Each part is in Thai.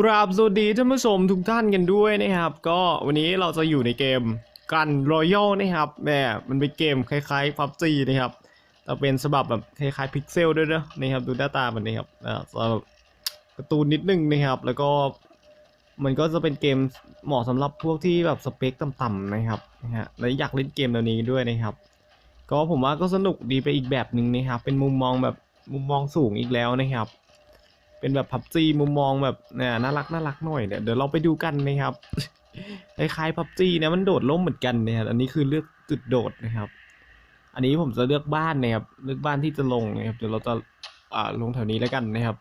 กราบสวัสดีท่านผู้ชมทุกท่านกันด้วยนะครับ ก็วันนี้เราจะอยู่ในเกมกันรอยัลนะครับแหมมันเป็นเกมคล้ายๆพับจีนะครับแต่เป็นฉบับแบบคล้ายๆพิกเซลด้วยนะนะครับดูหน้าตามันนะครับอ่าจะแบบการ์ตูนนิดนึงนะครับ แล้วก็มันก็จะเป็นเกมเหมาะสำหรับพวกที่แบบสเปคต่ำๆนะครับนะฮะและอยากเล่นเกมแนวนี้ด้วยนะครับ ก็ผมว่าก็สนุกดีไปอีกแบบหนึ่งนะครับ เป็นมุมมองแบบมุมมองสูงอีกแล้วนะครับ เป็นแบบพับจีมุมมองแบบเนี่ยน่ารักน่ารักหน่อยเนี่ยเดี๋ยวเราไปดูกันนะครับคล้ายๆพับจีนะมันโดดล่มเหมือนกันนะครับอันนี้คือเลือกจุดโดดนะครับ อันนี้ผมจะเลือกบ้านนะครับเลือกบ้านที่จะลงนะครับเดี๋ยวเราจะอ่าลงแถวนี้แล้วกันนะครับ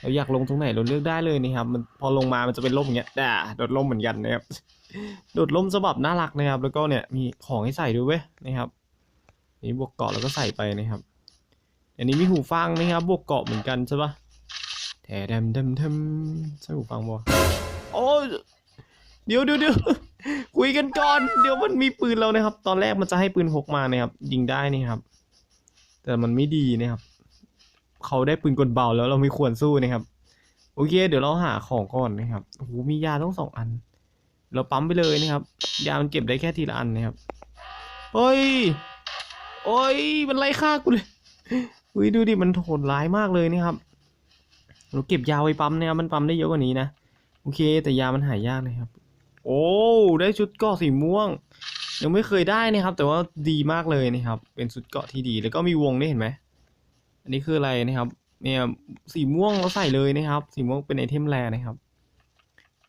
เราอยากลงตรงไหนเราเลือกได้เลยนะครับ มันพอลงมามันจะเป็นร่มอย่างเงี้ยด่าโดดร่มเหมือนกันนะครับ โดดร่มฉบับน่ารักนะครับ แล้วก็เนี่ยมีของให้ใส่ด้วยเว้ยนะครับนี่บวกเกาะแล้วก็ใส่ไปนะครับ อันนี้มีหูฟังนะครับบวกเกาะเหมือนกันใช่ปะ แถดมดมดมใช่หูฟังบ่โอ้เดี๋ยวเดี๋ยวเดี๋ยวคุยกันก่อน เดี๋ยวมันมีปืนแล้วนะครับ ตอนแรกมันจะให้ปืนพกมานะครับ ยิงได้นี่ครับ แต่มันไม่ดีนะครับ เขาได้ปืนกลเบาแล้วเราไม่ควรสู้นะครับ โอเค เดี๋ยวเราหาของก่อนนะครับโอ้โหมียาต้องสองอัน เราปั๊มไปเลยนะครับ ยามันเก็บได้แค่ทีละอันนะครับเฮ้ยโอ้ยมันไล่ฆ่ากูเลยอุ้ยดูดิมันโหดร้ายมากเลยนี่ครับ เราเก็บยาไว้ปั๊มนะครับมันปั๊มได้เยอะกว่านี้นะโอเค แต่ยามันหายากนะครับ โอ้ได้ชุดเกาะสีม่วง ยังไม่เคยได้นะครับ แต่ว่าดีมากเลยนะครับ เป็นชุดเกาะที่ดีแล้วก็มีวงได้เห็นไหมอันนี้คืออะไรนะครับ เนี่ยสีม่วงเราใส่เลยนะครับ สีม่วงเป็นไอเทมแรนะครับ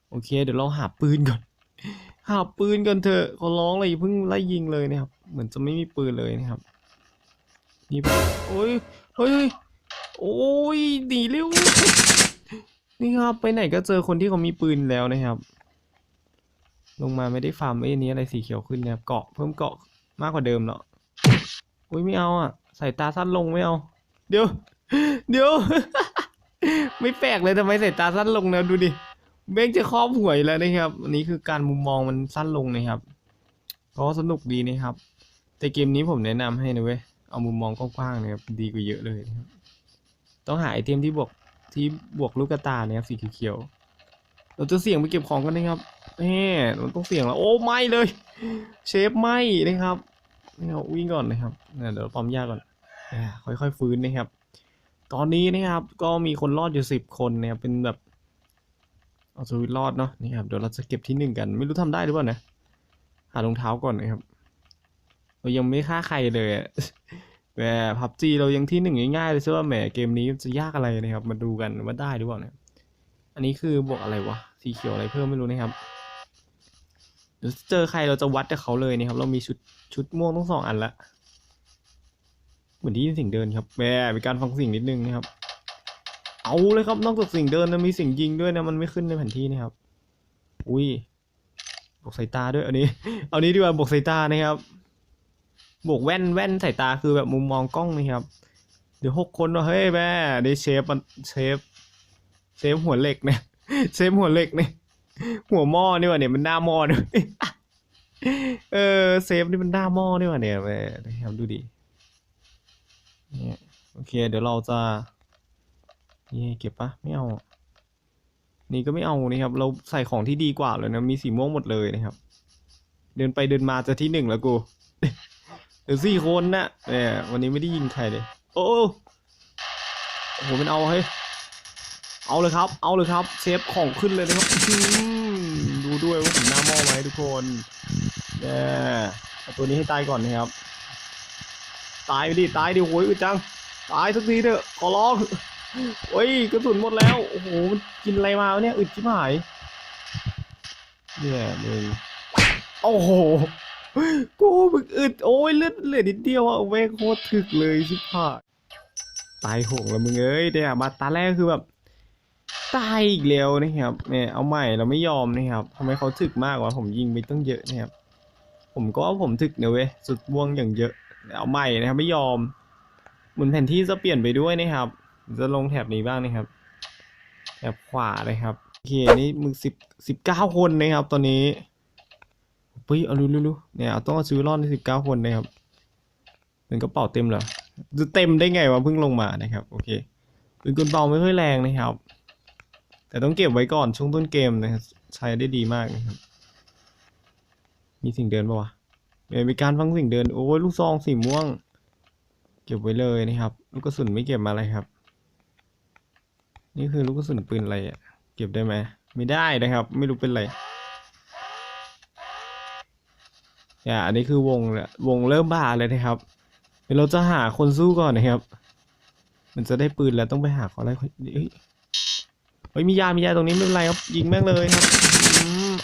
โอเค เดี๋ยวเราหาปืนก่อน หาปืนกันเถอะขอร้องเลยอย่าเพิ่งไล่ยิงเลยนะครับ เหมือนจะไม่มีปืนเลยนะครับนี่โอ้ยเฮ้ยเฮ้ย โอ้ยหนีเร็ว นี่ครับไปไหนก็เจอคนที่เขามีปืนแล้วนะครับ ลงมาไม่ได้ฟาร์มไอ้นี้อะไรสีเขียวขึ้นนะครับเกาะเพิ่มเกาะมากกว่าเดิมเนาะอุ้ยไม่เอาอะใส่ตาสั้นลงไม่เอา เดี๋ยว เดี๋ยว ไม่แปลกเลยทำไมใส่ตาสั้นลงนะดูดิเบ้งจะครอบหวยแล้วนะครับ อันนี้คือการมุมมองมันสั้นลงนะครับก็สนุกดีนะครับ แต่เกมนี้ผมแนะนำให้นะเว้ย เอามุมมองกว้างๆนะครับ ดีกว่าเยอะเลยนะครับ ต้องหาไอเทมที่บวกที่บวกลูกกระตาเนี่ยสีเขียวๆเราจะเสี่ยงไปเก็บของกันนะครับแหมมันต้องเสี่ยงแล้วโอ้ไม่เลย เชฟไม่นะครับนี่ครับวิ่งก่อนนะครับเดี๋ยวปั๊มยาก่อนค่อยๆฟื้นนะครับ ตอนนี้นะครับ ก็มีคนรอดอยู่สิบคนนะครับเป็นแบบเอาชีวิตรอดเนาะนี่ครับเดี๋ยวเราจะเก็บที่หนึ่งกัน ไม่รู้ทำได้หรือเปล่านะหารองเท้าก่อนนะครับ เรายังไม่ฆ่าใครเลยอะ แหมพับจีเรายังที่หนึ่งง่ายๆเลยใช่ป่ะแหมเกมนี้จะยากอะไรนะครับ มาดูกันว่าได้หรือเปล่าเนี่ยอันนี้คือบวกอะไรวะสีเขียวอะไรเพิ่มไม่รู้นะครับเดี๋ยวเจอใครเราจะวัดกับเขาเลยนะครับ เรามีชุดชุดม่วงต้องสองอันละเหมือนที่ยินสียงเดินครับแหมมีการฟังสียงนิดนึงนะครับ เอาเลยครับนอกจากสิ่งเดินนะมีสิ่งยิงด้วยนะมันไม่ขึ้นในแผนที่นะครับ อุ้ยบวกสายตาด้วยอันนี้ เอานี้ดีกว่าบวกสายตานะครับ บวกแว่นแว่นสายตาคือแบบมุมมองกล้องนะครับ เดี๋ยวหกคนว่าเฮ้ยแม่ได้เชฟมันเชฟเชฟหัวเหล็กเนี่ยเชฟหัวเหล็กเนี่ยหัวหม้อนี่ว่าเนี่ยมันหน้าหม้อด้วยเออเซฟนี่มันหน้าหม้อนี่หว่าเนี่ยแม่นะครับดูดิเนี่ยโอเค เดี๋ยวเราจะนี่เก็บปะไม่เอา นี่ก็ไม่เอานี่ครับ เราใส่ของที่ดีกว่าเลยนะ มีสีม่วงหมดเลยนะครับ เดินไปเดินมาจะที่หนึ่งแล้วกู เดี๋ยวสี่คนนะเนี่ยวันนี้ไม่ได้ยิงใครเลย โอ้โอ้โอ้โหมันเอาเฮ้ยเอาเลยครับ เอาเลยครับเซฟของขึ้นเลยนะครับดูด้วยว่าผมหน้าหม้อไหมทุกคนเนี่ยเอาตัวนี้ให้ตายก่อนนะครับ ตายไปดิ ตายดิโว้ยอึดจัง ตายสักทีเถอะ ขอร้องโอ้ยกระสุนหมดแล้ว โอ้โห มันกินอะไรมาวะเนี่ย อึดชิบหายเนี่ยมึงโอ้โห กูมึงอึดโอ้ยเลือดเหลือนิดเดียวอะเวงโคตรถึกเลยชิบหายตายหงแล้วมึงเอ้ยเนี่ยมาตาแรกคือแบบตายอีกแล้วนะครับเนี่ยเอาใหม่เราไม่ยอมนะครับทำไมเขาถึกมากวะผมยิงไปตั้งเยอะนะครับผมก็ผมถึกเนี่ยเว้ยสุดม่วงอย่างเยอะเอาใหม่นะครับไม่ยอมเหมือนแผนที่จะเปลี่ยนไปด้วยนะครับ จะลงแถบนี้บ้างนะครับแถบขวาเลยครับโอเคนี่มึงสิบสิบเก้าคนนะครับตอนนี้ เฮ้ยเอาลุลุเนี่ยเอาต้องซื้อรอดที่สิบเก้าคนนะครับเป็นกระเป๋าเต็มเหรอจะเต็มได้ไงวะเพิ่งลงมานะครับโอเคเป็นกลเบาไม่ค่อยแรงนะครับ แต่ต้องเก็บไว้ก่อนช่วงต้นเกมนะครับใช้ได้ดีมากนะครับ มีสิ่งเดินปะวะเดี๋ยมีการฟังสิ่งเดินโอ้ยลูกซองสีม่วง เก็บไว้เลยนะครับ ลูกกระสุนไม่เก็บมาอะไรครับ นี่คือลูกกระสุนปืนอะไรอะเก็บได้ไหมไม่ได้นะครับ ไม่รู้เป็นไร อ่าอันนี้คือวงแหละวงเริ่มบ้าเลยนะครับเดี๋ยวเราจะหาคนสู้ก่อนนะครับ มันจะได้ปืนแล้วต้องไปหาขออะไรเฮ้ยเฮ้ยมียา มียาตรงนี้ไม่เป็นไรครับ ยิงแม่งเลยครับ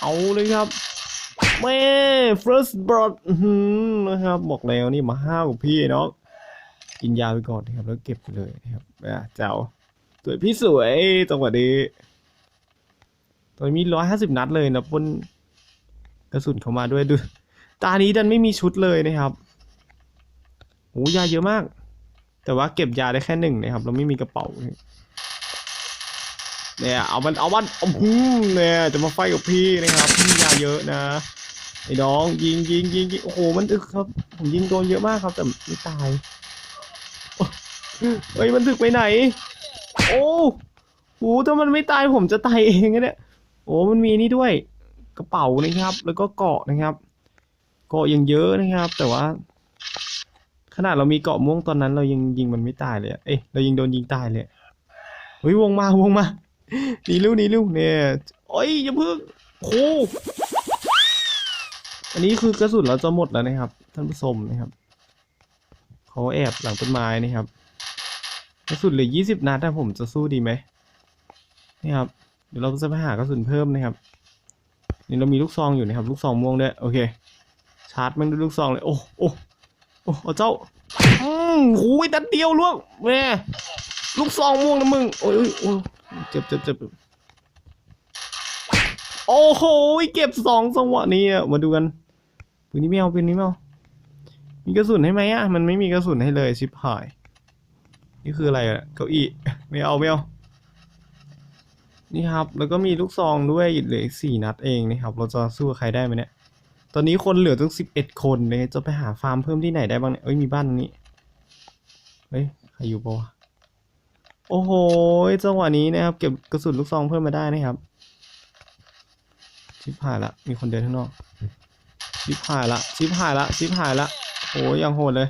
เอาเลยครับแม่ first blood นะครับ บอกแล้วนี่มาห้าวพี่เนาะกินยาไปก่อนนะครับ แล้วเก็บไปเลยนะครับอะเจ้าสวยพี่สวยจังหวะนี้ตอนนี้มีร้อยห้าสิบนัดเลยนะปนกระสุนเข้ามาด้วยดู ตานี้ดันไม่มีชุดเลยนะครับโอ้ยาเยอะมาก แต่ว่าเก็บยาได้แค่หนึ่งนะครับ เราไม่มีกระเป๋า เนี่ย เอามัน เอามันเอาพุ่มเนี่ย จะมาไฟกับพี่นะครับ พี่ยาเยอะนะ ไอ้น้องยิงยิงยิงยิงโอ้โห มันอึกครับ ผมยิงโดนเยอะมากครับ แต่ไม่ตาย เฮ้ย มันถึกไปไหน โอ้โหถ้ามันไม่ตายผมจะตายเองนะเนี่ย โอ้มันมีนี่ด้วย กระเป๋านะครับ แล้วก็เกาะนะครับ เกาะยังเยอะนะครับ แต่ว่า ขนาดเรามีเกาะม่วงตอนนั้น เรายังยิงมันไม่ตายเลยเอ้ยเรายิงโดนยิงตายเลยเฮ้ยวงมาวงมาหนีเร็วหนีเร็วเนี่ยโอ้ยอย่าเพิ่งโอ้อันนี้คือกระสุนเราจะหมดแล้วนะครับ ท่านผู้ชมนะครับเขาแอบหลังต้นไม้นะครับกระสุนเหลือยี่สิบนัดถ้าผมจะสู้ดีไหมนี่ครับเดี๋ยวเราจะไปหากระสุนเพิ่มนะครับ นี่เรามีลูกซองอยู่นะครับ ลูกซองม่วงด้วยโอเค ชาร์จมันด้วยลูกซองเลย โอ้โอ้โอ้เอาเจ้า อืมหูยนัดเดียวล่วงแม่ลูกซองม่วงนะมึง โอ้ยโอ้ยเจ็บเจ็บเจ็บโอ้โห เก็บสองจังหวะนี้อะมาดูกันปืนนี้ไม่เอาปืนนี้ไม่เอามีกระสุนให้ไหมอะ มันไม่มีกระสุนให้เลยชิบหาย นี่คืออะไรอะ เก้าอี้ ไม่เอาไม่เอา นี่ครับ แล้วก็มีลูกซองด้วยเหลืออีกสี่นัดเองนะครับ เราจะสู้ใครได้ไหมเนี่ย ตอนนี้คนเหลือตั้งสิบเอ็ดคนเลยจะไปหาฟาร์มเพิ่มที่ไหนได้บ้างเนี่ยเอ้ยมีบ้านตรงนี้เฮ้ยใครอยู่ปะวะโอ้โหจังหวะนี้นะครับ เก็บกระสุนลูกซองเพิ่มมาได้นะครับ ชิบหายละ มีคนเดินข้างนอก ชิบหายละ ชิบหายละ ชิบหายละโอ้ยยังโหดเลย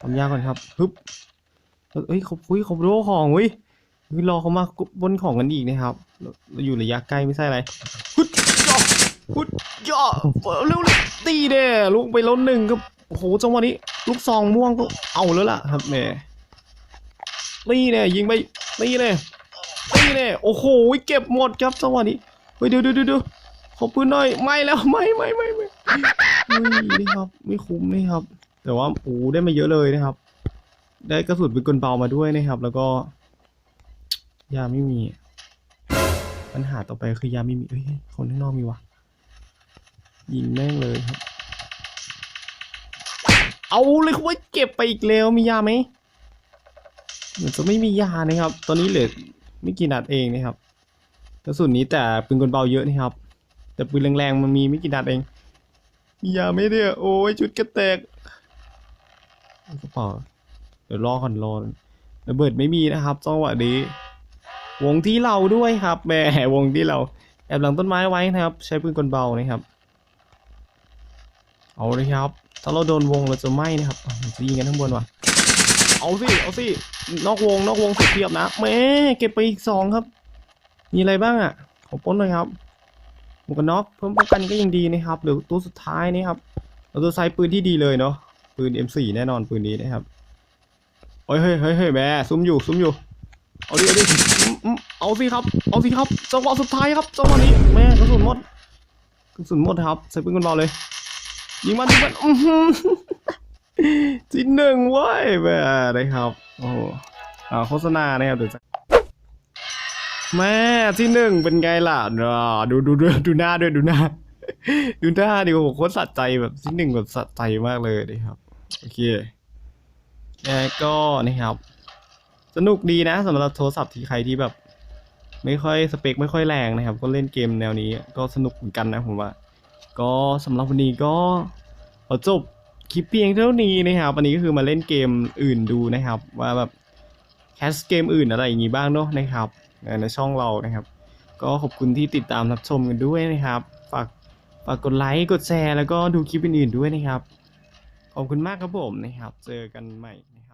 ทำยากก่อนครับฮึบเอ้ยเขาคุยเขาโรของเว้ยรอเขามาบนของกันอีกนะครับ เราอยู่ระยะใกล้ไม่ใช่อะไรฮึ ย่อฮึดยอเร็วเลยตีเด้ลูกไปแล้วหนึ่งครับโอ้โหจังหวะนี้ ลูกซองม่วงก็เอาแล้วล่ะครับแม่นี่เนี่ยยิงไปนี่เนี่ยนี่เนี่ยโอ้โหเก็บหมดครับจังหวะนี้เฮ้ยเดี๋ยวเดี๋ยวเดี๋ยวขอปืนหน่อยไม่แล้วไม่ไม่ไม่ไม่เฮ้ยนี่ครับ ไม่คุ้มนี่ครับ แต่ว่าโอ้ได้มาเยอะเลยนะครับ ได้กระสุนปืนกลเบามาด้วยนะครับ แล้วก็ยาไม่มี ปัญหาต่อไปคือยาไม่มีเอ้ยคนข้างนอกมีวะ ยิงแม่งเลยครับ เอาเลยครับว่าเก็บไปอีกแล้วมียาไหมเหมือนจะไม่มียานะครับ ตอนนี้เหลือไม่กี่นัดเองนะครับกระสุนนี้แต่ปืนกลเบาเยอะนะครับ แต่ปืนแรงๆมันมีไม่กี่นัดเอง มียาไหมเนี่ยโอ้ยชุดกระแตกกระเป๋าเดี๋ยวรอก่อนรอระเบิดไม่มีนะครับจังหวะนี้วงที่เราด้วยครับแหมวงที่เราแอบหลังต้นไม้ไว้นะครับ ใช้ปืนกลเบานะครับ เอาเลยครับ ถ้าเราโดนวงเราจะไหม้นะครับมันจะยิงกันข้างบนว่ะ เอาสิ เอาสิ นอกวง นอกวงเสียเปรียบนะแม่เก็บไปอีกสองครับ มีอะไรบ้างอะ ขอป้นหน่อยครับ หมวกกันน็อกเพิ่มป้องกันก็ยังดีนะครับหลือตัวสุดท้ายนี่ครับ เราจะใช้ปืนที่ดีเลยเนาะ ปืน M4 แน่นอนปืนนี้นะครับเฮ้ยเฮ้ยเฮ้ยแม่ซุ่มอยู่ ซุ่มอยู่ เอาดิเอาดิเอาสิครับ เอาสิครับ จังหวะสุดท้ายครับ จังหวะนี้แม่กระสุนหมดกระสุนหมดครับ ใส่ปืนกันเบาเลย ยิงมันยิงมันอือหือจีหนึ่งเว้ยแม่ได้ครับ โอ้โหอ่าโฆษณานะครับเดี๋ยวจะแม่ที่หนึ่งเป็นไงล่ะอ่าดูดูดูดูหน้าด้วยดูหน้า ดูหน้าดิโอ้โหโคตรสะใจแบบที่หนึ่งแบบสะใจมากเลยดิครับ โอเคแล้วก็นะครับ สนุกดีนะสำหรับโทรศัพท์ที่ใครที่แบบ ไม่ค่อยสเปคไม่ค่อยแรงนะครับ ก็เล่นเกมแนวนี้ ก็สนุกเหมือนกันนะผมว่า ก็สำหรับวันนี้ก็ขอจบคลิปเพียงเท่านี้นะครับวันนี้ก็คือมาเล่นเกมอื่นดูนะครับ ว่าแบบแคสเกมอื่นอะไรอย่างงี้บ้างเนาะนะครับในช่องเรานะครับ ก็ขอบคุณที่ติดตามรับชมกันด้วยนะครับ ฝากฝากกดไลค์กดแชร์แล้วก็ดูคลิปอื่นๆด้วยนะครับ ขอบคุณมากครับผมนะครับ เจอกันใหม่นะครับ